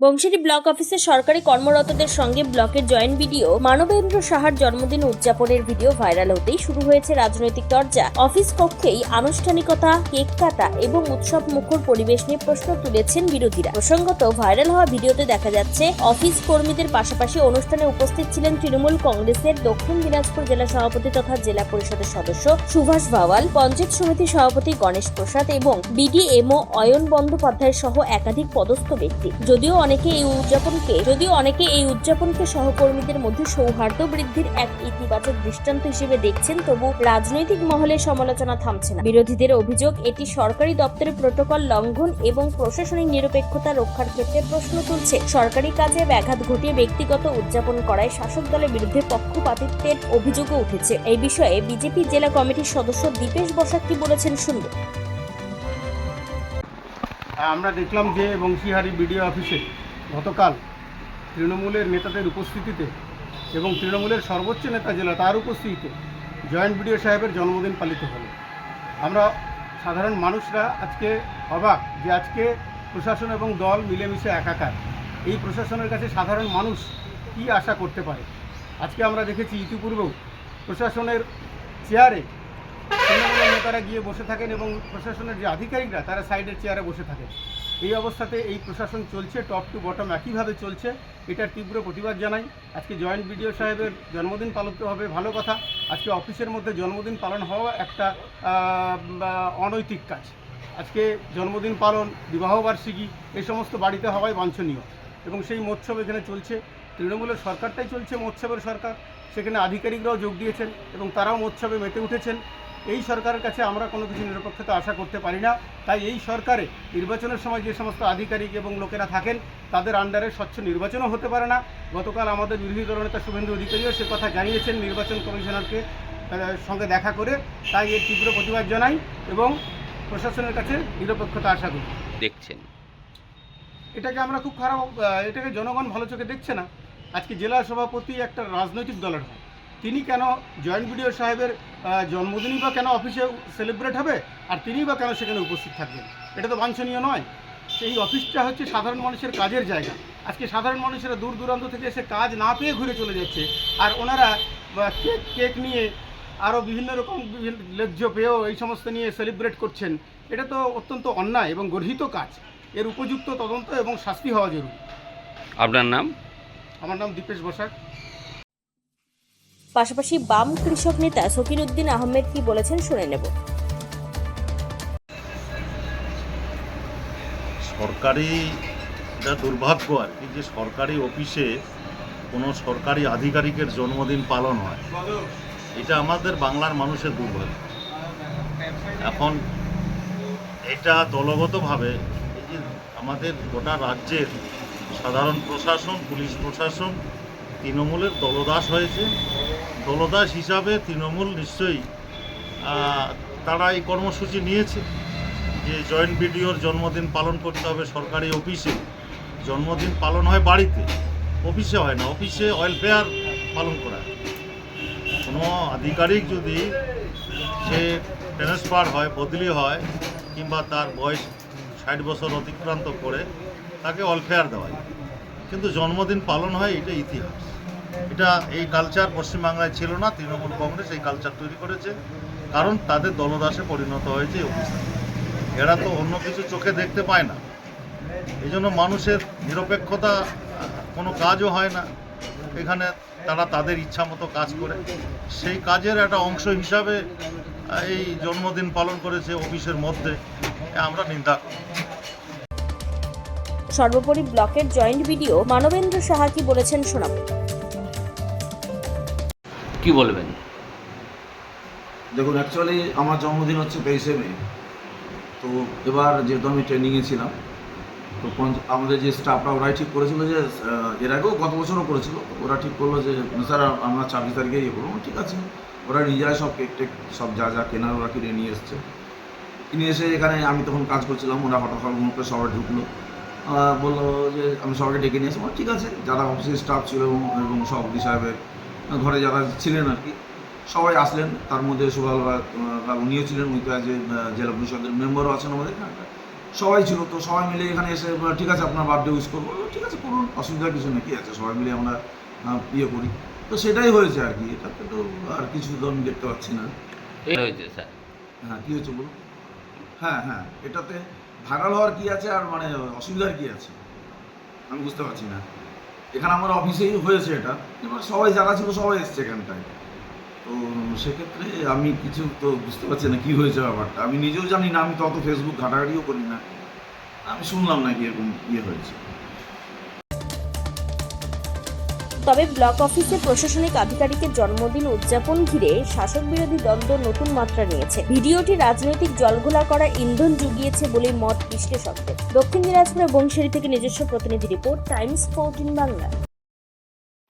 বংশিরি block অফিসে সরকারি কর্মরতদের সঙ্গে ব্লকের জয়েন্ট ভিডিও মানবেন্দ্র সাহার জন্মদিন উদযাপনের ভিডিও ভাইরাল হতেই শুরু হয়েছে রাজনৈতিক চর্চা অফিস কক্ষেই আনুষ্ঠানিকতা, কেক কাটা এবং উৎসব মুখর পরিবেশ নিয়ে প্রশ্ন তুলেছেন বিরোধীরা। প্রসঙ্গত, ভাইরাল হওয়া ভিডিওতে দেখা যাচ্ছে, অফিস কর্মীদের পাশাপাশি অনুষ্ঠানে উপস্থিত ছিলেন তৃণমূল কংগ্রেসের দক্ষিণ দিনাজপুর জেলা সভাপতি তথা জেলা পরিষদের সদস্য সুভাষ ভাওয়াল পঞ্চায়েত সমিতির সভাপতি গণেশ প্রসাদ এবং বিডিএমও অয়ন বন্দ্যোপাধ্যায় সহ একাধিক পদস্থ ব্যক্তি। যদিও অনেকে এই উদযাপনকে, যদিও অনেকে এই উদযাপনকে সহকর্মীদের মধ্যে সৌহার্দ্য বৃদ্ধির এক ইতিবাচক দৃষ্টান্ত হিসেবে দেখছেন, তবু রাজনৈতিক মহলে সমালোচনা থামছে না। বিরোধীদের অভিযোগ, এটি সরকারি দপ্তরের প্রোটোকল লঙ্ঘন এবং প্রশাসনিক নিরপেক্ষতা রক্ষার ক্ষেত্রে প্রশ্ন তুলছে। সরকারি কাজে ব্যাঘাত ঘটিয়ে ব্যক্তিগত উদযাপন করায় শাসক দলের বিরুদ্ধে পক্ষপাতিত্বের অভিযোগও উঠেছে। এই বিষয়ে বিজেপি জেলা কমিটির সদস্য দীপেশ বসাক কি বলেছেন শুনব। আমরা দেখলাম যে বংশীহারি বিডিও অফিসে গতকাল তৃণমূলের নেতাদের উপস্থিতিতে এবং তৃণমূলের সর্বোচ্চ নেতা জেলা তার উপস্থিতিতে জয়েন্ট বিডিও সাহেবের জন্মদিন পালিত হলো। আমরা সাধারণ মানুষরা আজকে অবাক যে আজকে প্রশাসন এবং দল মিলেমিশে একাকার। এই প্রশাসনের কাছে সাধারণ মানুষ কি আশা করতে পারে? আজকে আমরা দেখেছি ইতিপূর্বেও প্রশাসনের চেয়ারে তৃণমূলের নেতারা গিয়ে বসে থাকেন এবং প্রশাসনের যে আধিকারিকরা, তারা সাইডের চেয়ারে বসে থাকেন। এই অবস্থাতে এই প্রশাসন চলছে টপ টু বটম একইভাবে চলছে। এটার তীব্র প্রতিবাদ জানাই। আজকে জয়েন্ট বিডিও সাহেবের জন্মদিন পালিত হবে, ভালো কথা। আজকে অফিসের মধ্যে জন্মদিন পালন হওয়া একটা অনৈতিক কাজ। আজকে জন্মদিন পালন বিবাহবার্ষিকী এই সমস্ত বাড়িতে হওয়াই বাঞ্ছনীয়। এবং সেই মৎসব এখানে চলছে। তৃণমূলের সরকারটাই চলছে মৎসবের সরকার। সেখানে আধিকারিকরাও যোগ দিয়েছেন এবং তারাও মৎসবে মেতে উঠেছেন। এই সরকারের কাছে আমরা কোনো কিছু নিরপেক্ষতা আশা করতে পারি না। তাই এই সরকারে নির্বাচনের সময় যে সমস্ত আধিকারিক এবং লোকেরা থাকেন তাদের আন্ডারে স্বচ্ছ নির্বাচনও হতে পারে না। গতকাল আমাদের বিরোধী দলনেতা শুভেন্দু অধিকারীও সে কথা জানিয়েছেন নির্বাচন কমিশনারকে সঙ্গে দেখা করে। তাই এর তীব্র প্রতিবাদ জানাই এবং প্রশাসনের কাছে নিরপেক্ষতা আশা করি। দেখছেন। এটাকে আমরা খুব খারাপ এটাকে জনগণ ভালো চোখে দেখছে না। আজকে জেলা সভাপতি একটা রাজনৈতিক দলের হয়। তিনি কেন জয়েন্ট বিডিও সাহেবের জন্মদিনই বা কেন অফিসে সেলিব্রেট হবে? আর তিনিই বা কেন সেখানে উপস্থিত থাকবেন? এটা তো বাঞ্ছনীয় নয়। এই অফিসটা হচ্ছে সাধারণ মানুষের কাজের জায়গা। আজকে সাধারণ মানুষেরা দূর দূরান্ত থেকে এসে কাজ না পেয়ে ঘুরে চলে যাচ্ছে। আর ওনারা কেক কেক নিয়ে আরও বিভিন্ন রকম বিভিন্ন লেজ্জ পেয়েও এই সমস্ত নিয়ে সেলিব্রেট করছেন। এটা তো অত্যন্ত অন্যায় এবং গর্হিত কাজ। এর উপযুক্ত তদন্ত এবং শাস্তি হওয়া জরুরি। আপনার নাম? আমার নাম দীপেশ বসাক। পাশাপাশি বাম কৃষক নেতা সকির উদ্দিন আহমেদ কি বলেছেন শুনে নেব। সরকারি যা দুর্ভাগ্য আর কি যে সরকারি অফিসে কোনো সরকারি আধিকারিকের জন্মদিন পালন হয়। এটা আমাদের বাংলার মানুষের দুর্ভাগ্য। এখন এটা দলগতভাবে এই যে আমাদের গোটা রাজ্যের সাধারণ প্রশাসন, পুলিশ প্রশাসন, তৃণমূলের দলদাস হয়েছে। দলদাস হিসাবে তৃণমূল নিশ্চয়ই তারা এই কর্মসূচি নিয়েছে যে জয়েন্ট বিডিওর জন্মদিন পালন করতে হবে সরকারি অফিসে। জন্মদিন পালন হয় বাড়িতে, অফিসে হয় না, অফিসে ওয়েলফেয়ার পালন করা হয়। কোনো আধিকারিক যদি সে ট্রান্সফার হয়, বদলি হয়, কিংবা তার বয়স ষাট বছর অতিক্রান্ত করে, তাকে ওয়েলফেয়ার দেওয়া কিন্তু জন্মদিন পালন হয়, এটা ইতিহাস। এটা এই কালচার পশ্চিমবাংলায় ছিল না, তৃণমূল কংগ্রেস এই কালচার তৈরি করেছে, কারণ তাদের দলদাসে পরিণত হয়েছে এই এরা তো অন্য কিছু চোখে দেখতে পায় না। এই মানুষের নিরপেক্ষতা কোনো কাজও হয় না। এখানে তারা তাদের ইচ্ছা মতো কাজ করে। সেই কাজের একটা অংশ হিসাবে এই জন্মদিন পালন করেছে অফিসের মধ্যে। আমরা নিন্দা করি। সর্বোপরি ব্লকের জয়েন্ট ভিডিও মানবেন্দ্র সাহা কি বলেছেন শোনাব। কি বলবেন? দেখুন অ্যাকচুয়ালি আমার জন্মদিন হচ্ছে তেইশে মে, তো এবার যেহেতু আমি ট্রেনিংয়ে ছিলাম, তো আমাদের যে স্টাফরা ওরাই ঠিক করেছিল যে এর আগেও গত বছরও করেছিল, ওরা ঠিক করল যে স্যার আমরা ছাব্বিশ তারিখে ইয়ে করব। ঠিক আছে। ওরা নিজেরাই সব কেক টেক, সব যা যা কেনার ওরা কিনে নিয়ে এসছে। কিনে এসে এখানে আমি তখন কাজ করছিলাম, ওরা হঠাৎ মনে করে সবাই ঢুকলো। বলল যে, আমি সবাইকে ডেকে নিয়ে আসব। ঠিক আছে, যারা অফিসের স্টাফ ছিল এবং এবং সভাপতি সাহেবের ঘরে যারা ছিলেন আর কি সবাই আসলেন। তার মধ্যে সুভাল উনিও ছিলেন উনি তো জেলা পরিষদের মেম্বারও আছেন আমাদের এখানকার। সবাই ছিল তো সবাই মিলে এখানে এসে ঠিক আছে আপনার বার্থডে উইশ করব। ঠিক আছে করুন অসুবিধার কিছু নেই কি আছে? সবাই মিলে আমরা ইয়ে করি। তো সেটাই হয়েছে আর কি। এটাতে তো আর কিছু তো আমি দেখতে পাচ্ছি না। হয়েছে স্যার? হ্যাঁ কী হয়েছে বলুন? হ্যাঁ হ্যাঁ এটাতে ভাইরাল হওয়ার কি আছে আর মানে অসুবিধার কি আছে? আমি বুঝতে পারছি না। এখানে আমার অফিসেই হয়েছে এটা। এবার সবাই যারা ছিল, সবাই এসছে এখানটায়। তো সেক্ষেত্রে আমি কিছু তো বুঝতে পারছি না কী হয়েছে ব্যাপারটা। আমি নিজেও জানি না, আমি তো অত ফেসবুক ঘাটাঘাটিও করি না। আমি শুনলাম না কি এরকম ইয়ে হয়েছে। তবে ব্লক অফিসে প্রশাসনিক আধিকারিকের জন্মদিন উদযাপন ঘিরে শাসক বিরোধী দ্বন্দ্ব নতুন মাত্রা নিয়েছে। ভিডিওটি রাজনৈতিক জলঘোলা করা ইন্ধন জুগিয়েছে বলে মত বিশ্লেষকদের। দক্ষিণ দিনাজপুরের বংশেরি থেকে নিজস্ব প্রতিনিধি রিপোর্ট, টাইমস ফোরটিন বাংলা।